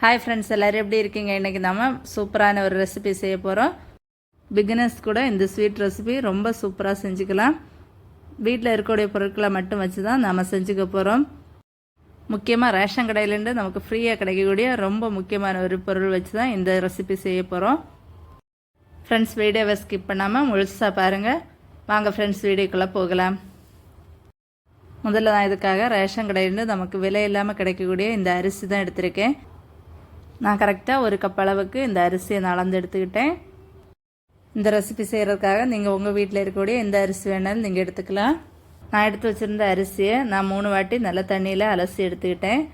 Hi friends எல்லோரும் எப்படி இருக்கீங்க? இன்றைக்கி நம்ம சூப்பரான ஒரு ரெசிபி செய்ய போகிறோம் பிகினர்ஸ் கூட இந்த ஸ்வீட் ரெசிபி ரொம்ப சூப்பராக செஞ்சுக்கலாம். வீட்டில் இருக்கக்கூடிய பொருட்களை மட்டும் வச்சு தான் நம்ம செஞ்சுக்க போகிறோம் முக்கியமாக ரேஷன் கடையிலேருந்து நமக்கு ஃப்ரீயாக கிடைக்கக்கூடிய ரொம்ப முக்கியமான ஒரு பொருள் வச்சு தான் இந்த ரெசிபி செய்ய போகிறோம் ஃப்ரெண்ட்ஸ் வீடியோவை ஸ்கிப் பண்ணாமல் முழுசாக பாருங்கள் வாங்க ஃப்ரெண்ட்ஸ் வீடியோக்குள்ளே போகலாம். முதல்ல நான் இதுக்காக ரேஷன் கடையிலேருந்து நமக்கு விலை இல்லாமல் கிடைக்கக்கூடிய இந்த அரிசி தான் எடுத்திருக்கேன். நான் கரெக்டாக ஒரு கப் அளவுக்கு இந்த அரிசியை நான் அளந்து எடுத்துக்கிட்டேன். இந்த ரெசிபி செய்கிறதுக்காக நீங்கள் உங்கள் வீட்டில் இருக்கக்கூடிய எந்த அரிசி வேணாலும் நீங்கள் எடுத்துக்கலாம். நான் எடுத்து வச்சுருந்த அரிசியை நான் மூணு வாட்டி நல்ல தண்ணியில் அலசி எடுத்துக்கிட்டேன்.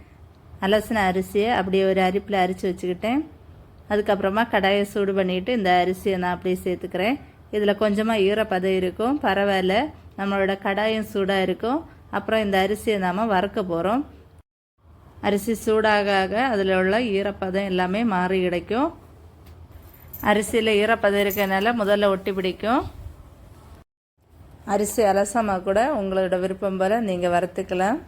அலசின அரிசியை அப்படியே ஒரு அரிப்பில் அரித்து வச்சுக்கிட்டேன். அதுக்கப்புறமா கடாயை சூடு பண்ணிவிட்டு இந்த அரிசியை நான் அப்படியே சேர்த்துக்கிறேன். இதில் கொஞ்சமாக ஈரப்பதம் இருக்கும். பரவாயில்ல. நம்மளோட கடாயும் சூடாக இருக்கும். அப்புறம் இந்த அரிசியை நாம் வறுக்க போகிறோம் அரிசி சூடாக ஆக அதில் உள்ள ஈரப்பதம் எல்லாமே மாறி கிடைக்கும். அரிசியில் ஈரப்பதம் இருக்கிறதுனால முதல்ல ஒட்டி பிடிக்கும். அரிசி அலசமாக கூட உங்களோட விருப்பம் போல் நீங்கள் வறுத்துக்கலாம்.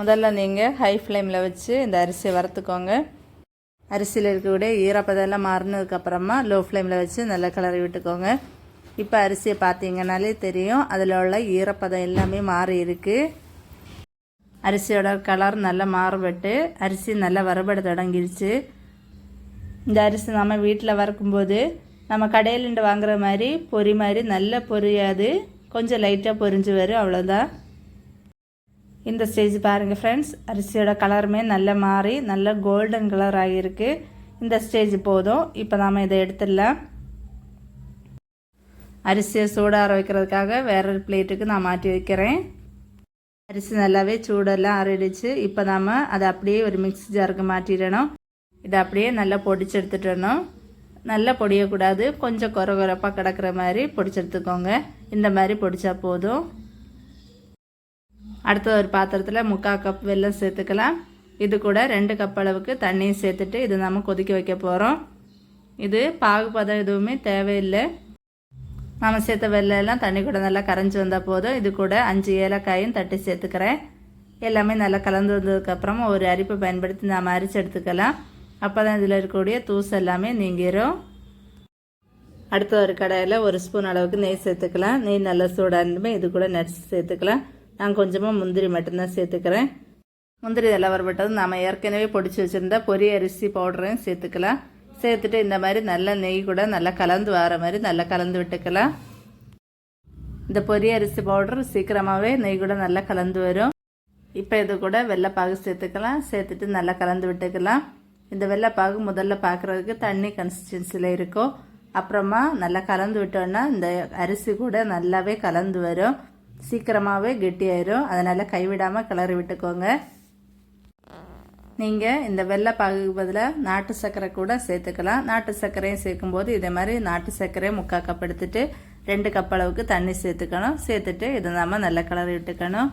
முதல்ல நீங்கள் ஹை ஃப்ளேமில் வச்சு இந்த அரிசியை வறுத்துக்கோங்க. அரிசியில் இருக்கக்கூடிய ஈரப்பதம் எல்லாம் மாறினதுக்கப்புறமா லோ ஃப்ளேமில் வச்சு நல்லா கிளறி விட்டுக்கோங்க. இப்போ அரிசியை பார்த்தீங்கனாலே தெரியும் அதில் உள்ள ஈரப்பதம் எல்லாமே மாறி இருக்குது அரிசியோட கலர் நல்லா மாறுபட்டு அரிசி நல்லா வறுபட தொடங்கிருச்சு. இந்த அரிசி நம்ம வீட்டில் வறுக்கும்போது நம்ம கடையிலிருந்து வாங்குற மாதிரி பொரி மாதிரி நல்லா பொரியாது கொஞ்சம் லைட்டாக பொரிஞ்சு வரும் அவ்வளோதான் இந்த ஸ்டேஜ் பாருங்கள் ஃப்ரெண்ட்ஸ் அரிசியோட கலருமே நல்லா மாறி நல்லா கோல்டன் கலர் ஆகியிருக்கு. இந்த ஸ்டேஜ் போதும். இப்போ நாம் இதை எடுத்துடலாம். அரிசியை சூடாற வைக்கிறதுக்காக வேற ஒரு பிளேட்டுக்கு நான் மாற்றி வைக்கிறேன். அரிசி நல்லாவே சூடெல்லாம் ஆறிடுச்சு. இப்போ நாம் அதை அப்படியே ஒரு மிக்ஸி ஜாருக்கு மாற்றிடணும். இதை அப்படியே நல்லா பொடிச்சு எடுத்துட்டணும். நல்லா பொடியக்கூடாது. கொஞ்சம் குறை குறைப்பாக கிடக்கிற மாதிரி பொடிச்சு எடுத்துக்கோங்க. இந்த மாதிரி பொடிச்சா போதும். அடுத்த ஒரு பாத்திரத்தில் முக்கால் கப் வெல்லம் சேர்த்துக்கலாம். இது கூட ரெண்டு கப் அளவுக்கு தண்ணியும் சேர்த்துட்டு இது நம்ம கொதிக்க வைக்க போகிறோம் இது பாகுபதம் எதுவுமே தேவையில்லை. நம்ம சேர்த்த வெள்ளையெல்லாம் தண்ணி கூட நல்லா கரைஞ்சி வந்தால் போதும். இது கூட அஞ்சு ஏலக்காயும் தட்டி சேர்த்துக்கிறேன். எல்லாமே நல்லா கலந்து வந்ததுக்கப்புறமா ஒரு அரிப்பை பயன்படுத்தி நாம் அரிச்சு எடுத்துக்கலாம். அப்போ தான் இதில் இருக்கக்கூடிய தூசு எல்லாமே நீங்கிரும். அடுத்த ஒரு கடையில் ஒரு ஸ்பூன் அளவுக்கு நெய் சேர்த்துக்கலாம். நெய் நல்லா சூடாக இது கூட நட்ஸ் சேர்த்துக்கலாம். நான் கொஞ்சமாக முந்திரி மட்டும்தான் சேர்த்துக்கிறேன். முந்திரி நல்லா வரப்பட்டது நாம் ஏற்கனவே பொடிச்சு வச்சுருந்தா பொரிய அரிசி பவுடரையும் சேர்த்துக்கலாம். சேர்த்துட்டு இந்த மாதிரி நல்ல நெய் கூட நல்லா கலந்து வர மாதிரி நல்லா கலந்து விட்டுக்கலாம். இந்த பொரிய அரிசி பவுடர் சீக்கிரமாகவே நெய் கூட நல்லா கலந்து வரும். இப்போ இது கூட வெள்ளைப்பாகு சேர்த்துக்கலாம். சேர்த்துட்டு நல்லா கலந்து விட்டுக்கலாம். இந்த வெள்ளைப்பாகு முதல்ல பார்க்குறதுக்கு தண்ணி கன்சிஸ்டன்சியில் இருக்கும். அப்புறமா நல்லா கலந்து விட்டோன்னா இந்த அரிசி கூட நல்லாவே கலந்து வரும். சீக்கிரமாகவே கெட்டியாயிரும். அதனால் கைவிடாமல் கிளறி விட்டுக்கோங்க. நீங்கள் இந்த வெள்ளை பாகுக்கு பதிலாக நாட்டு சர்க்கரை கூட சேர்த்துக்கலாம். நாட்டு சர்க்கரையும் சேர்க்கும்போது இதே மாதிரி நாட்டு சர்க்கரையை முக்கால் கப் எடுத்துட்டு ரெண்டு கப் அளவுக்கு தண்ணி சேர்த்துக்கணும். சேர்த்துட்டு இதை நம்ம நல்லா கலர் விட்டுக்கணும்.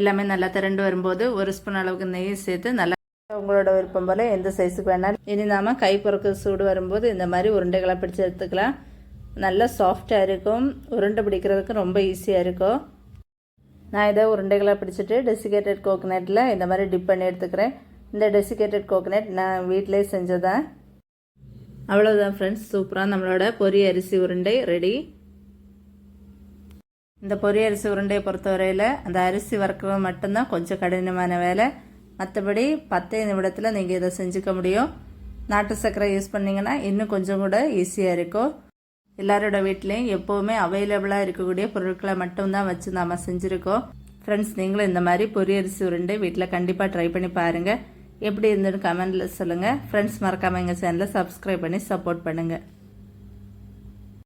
எல்லாமே நல்லா திரண்டு வரும்போது ஒரு ஸ்பூன் அளவுக்கு நெய் சேர்த்து நல்லா உங்களோட விருப்பம் போல் எந்த சைஸுக்கு வேணாலும். இனி நாம் கை பொறுக்க சூடு வரும்போது இந்த மாதிரி உருண்டைகளை பிடிச்சி எடுத்துக்கலாம். நல்லா சாஃப்டாக இருக்கும். உருண்டை பிடிக்கிறதுக்கு ரொம்ப ஈஸியாக இருக்கும். நான் இதை உருண்டைகளாக பிடிச்சிட்டு டெசிகேட்டட் கோகனட்டில் இந்த மாதிரி டிப் பண்ணி எடுத்துக்கிறேன். இந்த டெசிகேட்டட் கோகனட் நான் வீட்டிலே செஞ்சதான் அவ்வளோதான் ஃப்ரெண்ட்ஸ் சூப்பராக நம்மளோட பொரி அரிசி உருண்டை ரெடி இந்த பொரி அரிசி உருண்டையை பொறுத்தவரையில் அந்த அரிசி வறுக்கிறது மட்டும்தான் கொஞ்சம் கடினமான வேலை. மற்றபடி பத்தே நிமிடத்தில் நீங்கள் இதை செஞ்சுக்க முடியும். நாட்டு சர்க்கரை யூஸ் பண்ணிங்கன்னா இன்னும் கொஞ்சம் கூட ஈஸியாக இருக்கும். எல்லாரோட வீட்லேயும் எப்போவுமே அவைலபிளாக இருக்கக்கூடிய பொருட்களை மட்டும்தான் வச்சு நாம் செஞ்சுருக்கோம். ஃப்ரெண்ட்ஸ் நீங்களும் இந்த மாதிரி பொரியரிசி உருண்டை வீட்டில் கண்டிப்பாக ட்ரை பண்ணி பாருங்கள் எப்படி இருந்துன்னு கமெண்டில் சொல்லுங்கள் ஃப்ரெண்ட்ஸ் மறக்காமல் எங்கள் சேனலை சப்ஸ்கிரைப் பண்ணி சப்போர்ட் பண்ணுங்கள்